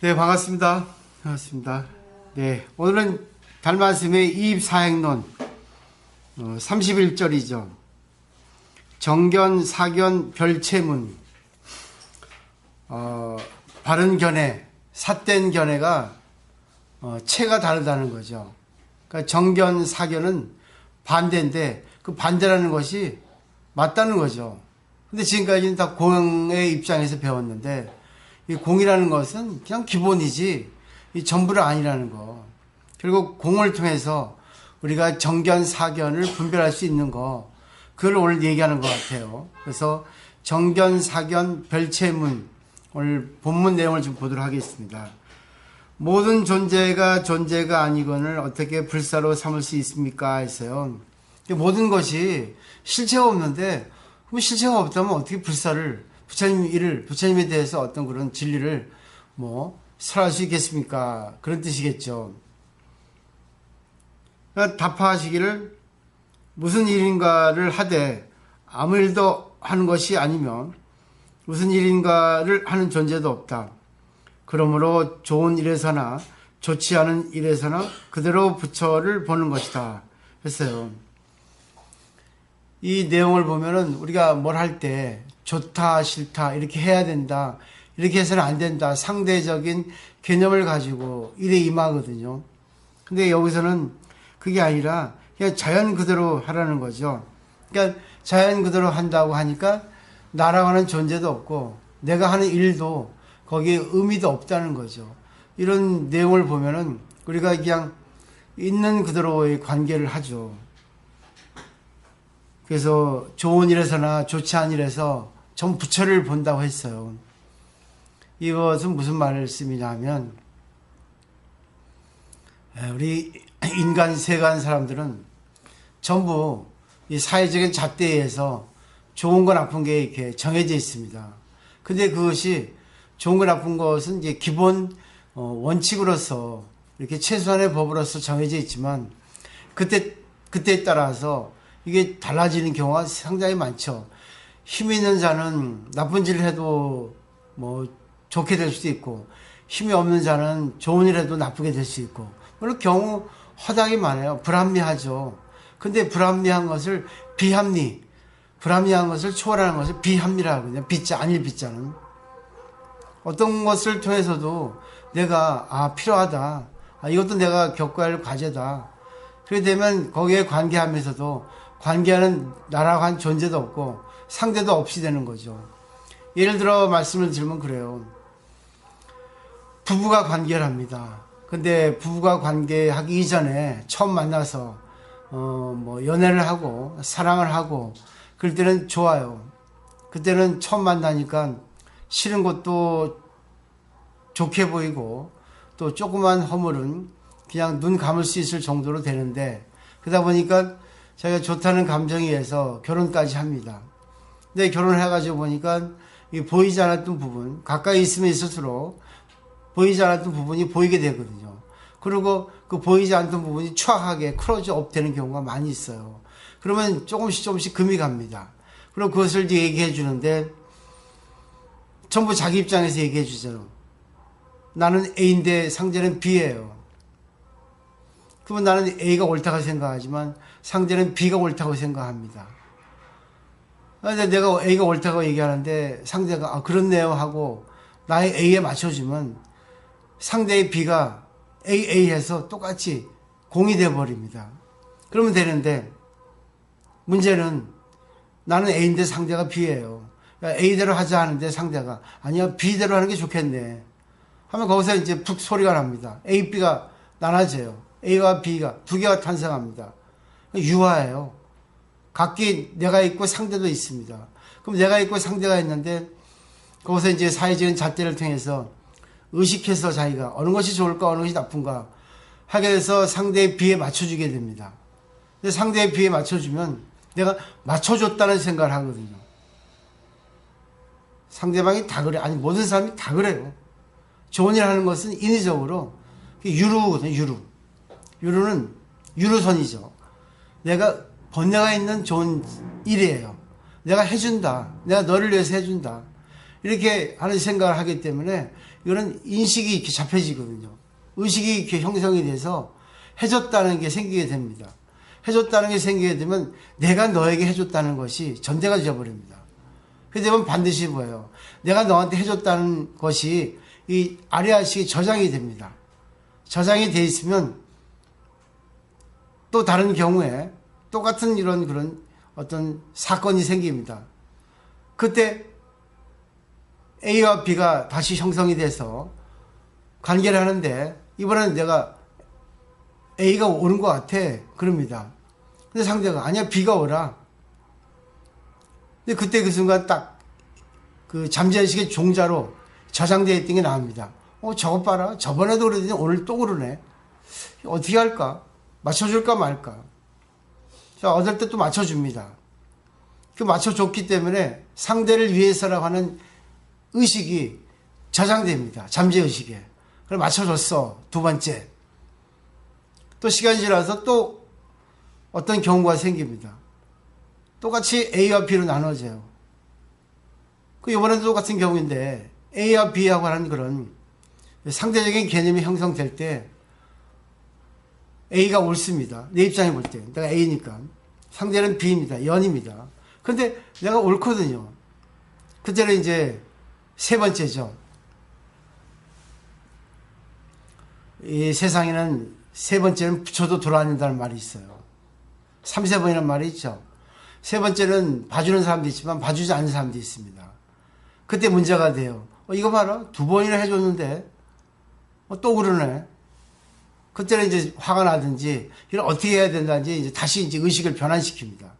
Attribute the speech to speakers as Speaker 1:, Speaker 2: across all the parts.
Speaker 1: 네, 반갑습니다. 반갑습니다. 네, 오늘은 달말씀의 이입사행론 어, 31절이죠. 정견, 사견, 별체문 어, 바른 견해, 삿된 견해가 어, 체가 다르다는 거죠. 그러니까 정견, 사견은 반대인데 그 반대라는 것이 맞다는 거죠. 근데 지금까지는 다 공의 입장에서 배웠는데 이 공이라는 것은 그냥 기본이지 이 전부는 아니라는 거. 그리고 공을 통해서 우리가 정견, 사견을 분별할 수 있는 거. 그걸 오늘 얘기하는 것 같아요. 그래서 정견, 사견, 별체문. 오늘 본문 내용을 좀 보도록 하겠습니다. 모든 존재가 존재가 아니건을 어떻게 불사로 삼을 수 있습니까? 했어요. 모든 것이 실체가 없는데, 그럼 실체가 없다면 어떻게 불사를, 부처님 일을, 부처님에 대해서 어떤 그런 진리를 뭐, 설할 수 있겠습니까? 그런 뜻이겠죠. 그러니까 답하시기를 무슨 일인가를 하되 아무 일도 하는 것이 아니면 무슨 일인가를 하는 존재도 없다. 그러므로 좋은 일에서나 좋지 않은 일에서나 그대로 부처를 보는 것이다. 했어요. 이 내용을 보면은 우리가 뭘 할 때 좋다, 싫다, 이렇게 해야 된다, 이렇게 해서는 안 된다. 상대적인 개념을 가지고 일에 임하거든요. 근데 여기서는 그게 아니라 그냥 자연 그대로 하라는 거죠. 그러니까 자연 그대로 한다고 하니까 나라고 하는 존재도 없고 내가 하는 일도 거기에 의미도 없다는 거죠. 이런 내용을 보면은 우리가 그냥 있는 그대로의 관계를 하죠. 그래서 좋은 일에서나 좋지 않은 일에서 전 부처를 본다고 했어요. 이것은 무슨 말씀이냐면 우리 인간 세간 사람들은 전부 이 사회적인 잣대에 의해서 좋은 거 나쁜 게 이렇게 정해져 있습니다. 근데 그것이 좋은 거 나쁜 것은 이제 기본 어, 원칙으로서 이렇게 최소한의 법으로서 정해져 있지만 그때 그때에 따라서 이게 달라지는 경우가 상당히 많죠. 힘 있는 자는 나쁜 짓을 해도 뭐 좋게 될 수도 있고 힘이 없는 자는 좋은 일 해도 나쁘게 될 수 있고 물론 경우 허당이 많아요. 불합리하죠. 근데 불합리한 것을 비합리, 불합리한 것을 초월하는 것을 비합리라고 하거든요. 비자, 아닐 비자는. 어떤 것을 통해서도 내가, 아, 필요하다. 아, 이것도 내가 겪어야 할 과제다. 그렇게 되면 거기에 관계하면서도 관계하는 나라고 한 존재도 없고 상대도 없이 되는 거죠. 예를 들어 말씀을 드리면 그래요. 부부가 관계를 합니다. 근데 부부가 관계하기 이전에 처음 만나서 어 뭐 연애를 하고 사랑을 하고 그럴 때는 좋아요. 그때는 처음 만나니까 싫은 것도 좋게 보이고 또 조그만 허물은 그냥 눈 감을 수 있을 정도로 되는데 그러다 보니까 자기가 좋다는 감정에 의해서 결혼까지 합니다. 근데 결혼을 해가지고 보니까 이 보이지 않았던 부분 가까이 있으면 있을수록 보이지 않았던 부분이 보이게 되거든요. 그리고 그 보이지 않던 부분이 추악하게 크로즈 업 되는 경우가 많이 있어요. 그러면 조금씩 조금씩 금이 갑니다. 그럼 그것을 얘기해 주는데 전부 자기 입장에서 얘기해 주죠. 나는 A인데 상대는 B예요. 그러면 나는 A가 옳다고 생각하지만 상대는 B가 옳다고 생각합니다. 근데 내가 A가 옳다고 얘기하는데 상대가 아 그렇네요 하고 나의 A에 맞춰주면 상대의 B가 AA 해서 똑같이 공이 되어 버립니다. 그러면 되는데 문제는 나는 A인데 상대가 B예요. 그러니까 A대로 하자 하는데 상대가 아니야 B대로 하는 게 좋겠네. 하면 거기서 이제 푹 소리가 납니다. A, B가 나눠져요. A와 B가 두 개가 탄생합니다. 유화예요. 각기 내가 있고 상대도 있습니다. 그럼 내가 있고 상대가 있는데 거기서 이제 사회적인 잣대를 통해서 의식해서 자기가 어느 것이 좋을까 어느 것이 나쁜가 하게 돼서 상대의 비에 맞춰주게 됩니다. 근데 상대의 비에 맞춰주면 내가 맞춰줬다는 생각을 하거든요. 상대방이 다 그래. 아니 모든 사람이 다 그래요. 좋은 일 하는 것은 인위적으로 유루거든요. 유루. 유루는 유루선이죠. 내가 번뇌가 있는 좋은 일이에요. 내가 해준다. 내가 너를 위해서 해준다. 이렇게 하는 생각을 하기 때문에 이거는 인식이 이렇게 잡혀지거든요. 의식이 이렇게 형성이 돼서 해줬다는 게 생기게 됩니다. 해줬다는 게 생기게 되면 내가 너에게 해줬다는 것이 전제가 되어버립니다. 그렇게 되면 반드시 뭐예요? 내가 너한테 해줬다는 것이 이 아리아식이 저장이 됩니다. 저장이 돼 있으면 또 다른 경우에 똑같은 이런 그런 어떤 사건이 생깁니다. 그때 A와 B가 다시 형성이 돼서 관계를 하는데 이번에는 내가 A가 오는 것 같아. 그럽니다. 근데 상대가 아니야 B가 오라. 근데 그때 그 순간 딱 그 잠재의식의 종자로 저장되어 있던 게 나옵니다. 어 저것 봐라. 저번에도 그러더니 오늘 또 그러네. 어떻게 할까? 맞춰줄까 말까? 자, 얻을 때 또 맞춰줍니다. 그 맞춰줬기 때문에 상대를 위해서라고 하는 의식이 저장됩니다. 잠재의식에. 그걸 맞춰줬어. 두 번째. 또 시간이 지나서 또 어떤 경우가 생깁니다. 똑같이 A와 B로 나눠져요. 그 이번에도 똑같은 경우인데 A와 B하고 하는 그런 상대적인 개념이 형성될 때 A가 옳습니다. 내 입장에 볼 때. 내가 A니까. 상대는 B입니다. 연입니다. 근데 내가 옳거든요. 그때는 이제 세 번째죠. 이 세상에는 세 번째는 붙여도 돌아다닌다는 말이 있어요. 3, 세 번이라는 말이 있죠. 세 번째는 봐주는 사람도 있지만 봐주지 않는 사람도 있습니다. 그때 문제가 돼요. 어, 이거 봐라. 두 번이나 해줬는데, 어, 또 그러네. 그때는 이제 화가 나든지, 이걸 어떻게 해야 된다든지, 이제 다시 이제 의식을 변환시킵니다.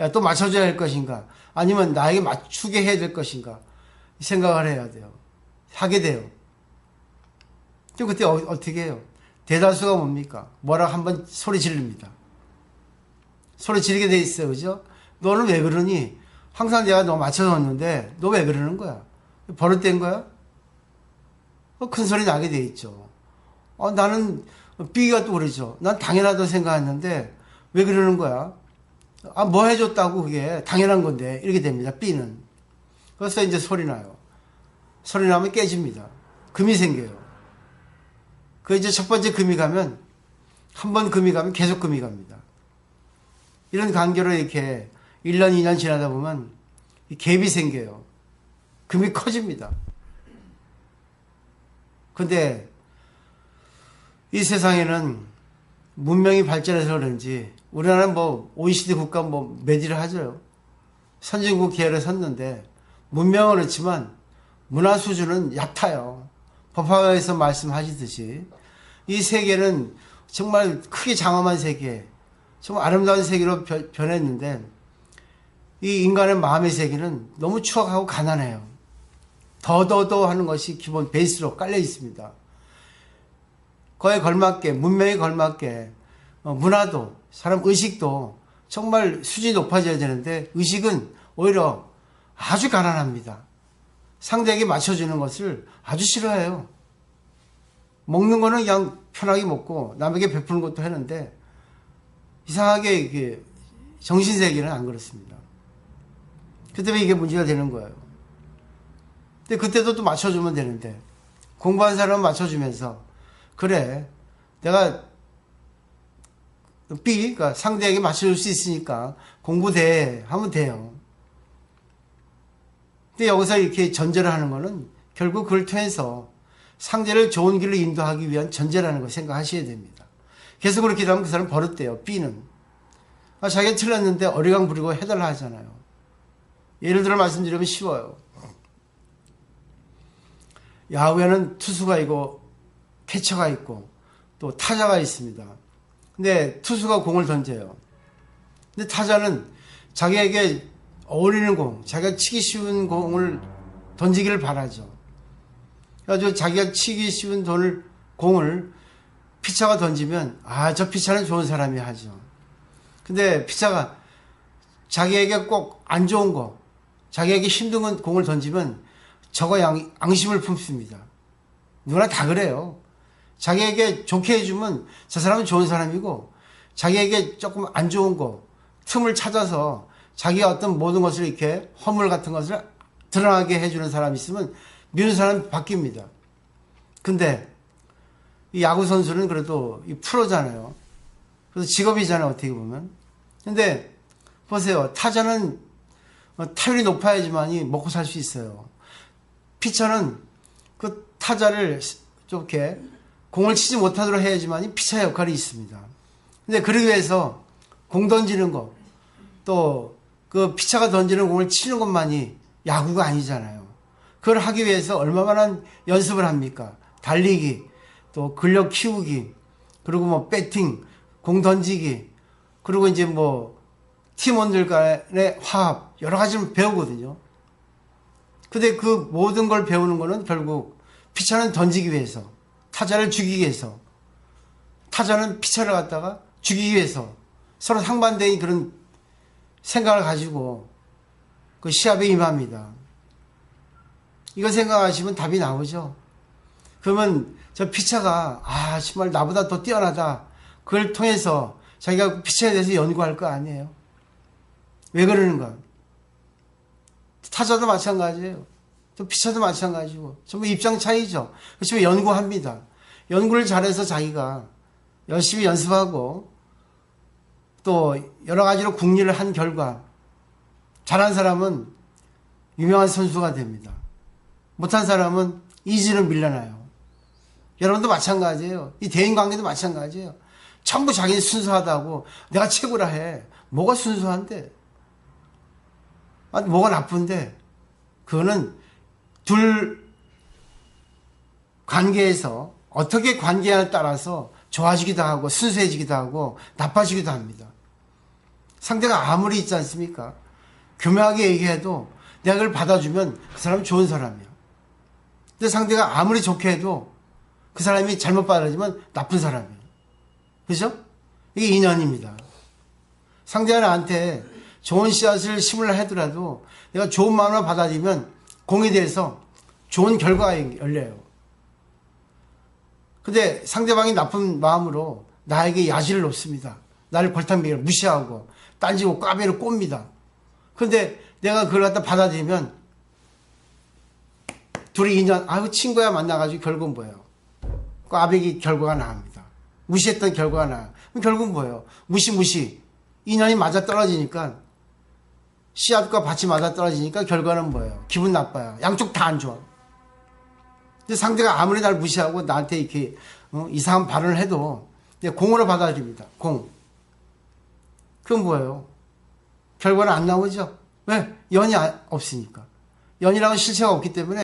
Speaker 1: 야, 또 맞춰줘야 할 것인가? 아니면 나에게 맞추게 해야 될 것인가? 생각을 해야 돼요. 하게 돼요. 또 그때 어, 떻게 해요? 대다수가 뭡니까? 뭐라 한번 소리 지릅니다. 소리 지르게 돼 있어요. 그죠? 너는 왜 그러니? 항상 내가 너 맞춰줬는데, 너 왜 그러는 거야? 버릇된 거야? 어, 큰 소리 나게 돼 있죠. 어, 나는 B가 또 그러죠. 난 당연하다고 생각했는데, 왜 그러는 거야? 아, 뭐 해줬다고 그게 당연한 건데, 이렇게 됩니다. B는. 그래서 이제 소리 나요. 소리 나면 깨집니다. 금이 생겨요. 그 이제 첫 번째 금이 가면 한 번 금이 가면 계속 금이 갑니다. 이런 관계로 이렇게 1년, 2년 지나다 보면 갭이 생겨요. 금이 커집니다. 근데 이 세상에는 문명이 발전해서 그런지 우리나라는 뭐 OECD 국가 뭐 매디를 하죠. 선진국 기회를 섰는데 문명은 그렇지만 문화 수준은 얕아요. 법화에서 말씀하시듯이 이 세계는 정말 크게 장엄한 세계, 정말 아름다운 세계로 변했는데 이 인간의 마음의 세계는 너무 추악하고 가난해요. 더더더 하는 것이 기본 베이스로 깔려 있습니다. 거에 걸맞게 문명에 걸맞게 어, 문화도 사람 의식도 정말 수준이 높아져야 되는데 의식은 오히려 아주 가난합니다. 상대에게 맞춰주는 것을 아주 싫어해요. 먹는 거는 그냥 편하게 먹고 남에게 베푸는 것도 하는데 이상하게 이게 정신세계는 안 그렇습니다. 그 때문에 이게 문제가 되는 거예요. 근데 그때도 또 맞춰주면 되는데 공부한 사람은 맞춰주면서 그래 내가 B 그러니까 상대에게 맞춰줄 수 있으니까 공부돼 하면 돼요. 근데 여기서 이렇게 전제를 하는 거는 결국 그걸 통해서 상대를 좋은 길로 인도하기 위한 전제라는 걸 생각하셔야 됩니다. 계속 그렇게 되면 그 사람 버릇돼요. B는. 아, 자기가 틀렸는데 어리광 부리고 해달라 하잖아요. 예를 들어 말씀드리면 쉬워요. 야구에는 투수가 있고 캐쳐가 있고 또 타자가 있습니다. 근데 투수가 공을 던져요. 근데 타자는 자기에게 어울리는 공, 자기가 치기 쉬운 공을 던지기를 바라죠. 그래가지고 자기가 치기 쉬운 돈을, 공을 피차가 던지면, 아, 저 피차는 좋은 사람이 하죠. 근데 피차가 자기에게 꼭 안 좋은 거, 자기에게 힘든 공을 던지면 저거 양, 앙심을 품습니다. 누구나 다 그래요. 자기에게 좋게 해주면 저 사람은 좋은 사람이고, 자기에게 조금 안 좋은 거, 틈을 찾아서 자기가 어떤 모든 것을 이렇게 허물 같은 것을 드러나게 해주는 사람이 있으면 미운 사람이 바뀝니다. 근데 이 야구 선수는 그래도 이 프로잖아요. 그래서 직업이잖아요, 어떻게 보면. 근데 보세요. 타자는 어, 타율이 높아야지만이 먹고 살 수 있어요. 피처는 그 타자를 좀 이렇게 공을 치지 못하도록 해야지만이 피차 역할이 있습니다. 근데 그러기 위해서 공 던지는 거, 또그 피차가 던지는 공을 치는 것만이 야구가 아니잖아요. 그걸 하기 위해서 얼마나 연습을 합니까? 달리기, 또 근력 키우기, 그리고 뭐 배팅, 공 던지기, 그리고 이제 뭐 팀원들 간의 화합, 여러 가지를 배우거든요. 근데 그 모든 걸 배우는 거는 결국 피차는 던지기 위해서, 타자를 죽이기 위해서, 타자는 피차를 갖다가 죽이기 위해서 서로 상반된 그런 생각을 가지고 그 시합에 임합니다. 이거 생각하시면 답이 나오죠. 그러면 저 피차가 아 정말 나보다 더 뛰어나다. 그걸 통해서 자기가 피차에 대해서 연구할 거 아니에요. 왜 그러는가? 타자도 마찬가지예요. 또 피차도 마찬가지고 전부 입장 차이죠. 그렇지만 연구합니다. 연구를 잘해서 자기가 열심히 연습하고 또 여러 가지로 궁리를 한 결과 잘한 사람은 유명한 선수가 됩니다. 못한 사람은 이지는 밀려나요. 여러분도 마찬가지예요. 이 대인 관계도 마찬가지예요. 전부 자기는 순수하다고 내가 최고라 해. 뭐가 순수한데? 아, 뭐가 나쁜데? 그거는 둘 관계에서 어떻게 관계에 따라서 좋아지기도 하고 순수해지기도 하고 나빠지기도 합니다. 상대가 아무리 있지 않습니까? 교묘하게 얘기해도 내가 그걸 받아주면 그 사람은 좋은 사람이야. 근데 상대가 아무리 좋게 해도 그 사람이 잘못 받아주면 나쁜 사람이에요. 그죠? 이게 인연입니다. 상대가 나한테 좋은 씨앗을 심으려 하더라도 내가 좋은 마음으로 받아들이면 공에 대해서 좋은 결과가 열려요. 근데 상대방이 나쁜 마음으로 나에게 야지를 놓습니다. 나를 골탕먹이를 무시하고 딴지고 꽈배를 꼽니다. 근데 내가 그걸 갖다 받아들이면 둘이 인연, 아유, 친구야 만나가지고 결국은 뭐예요? 꽈배기 결과가 나옵니다. 무시했던 결과가 나요. 결국은 뭐예요? 무시무시. 인연이 맞아 떨어지니까 씨앗과 밭이 맞아 떨어지니까 결과는 뭐예요? 기분 나빠요. 양쪽 다 안 좋아. 근데 상대가 아무리 날 무시하고 나한테 이렇게 어, 이상한 발언을 해도 공으로 받아들입니다. 공. 그건 뭐예요? 결과는 안 나오죠? 왜? 연이 아- 없으니까. 연이라는 실체가 없기 때문에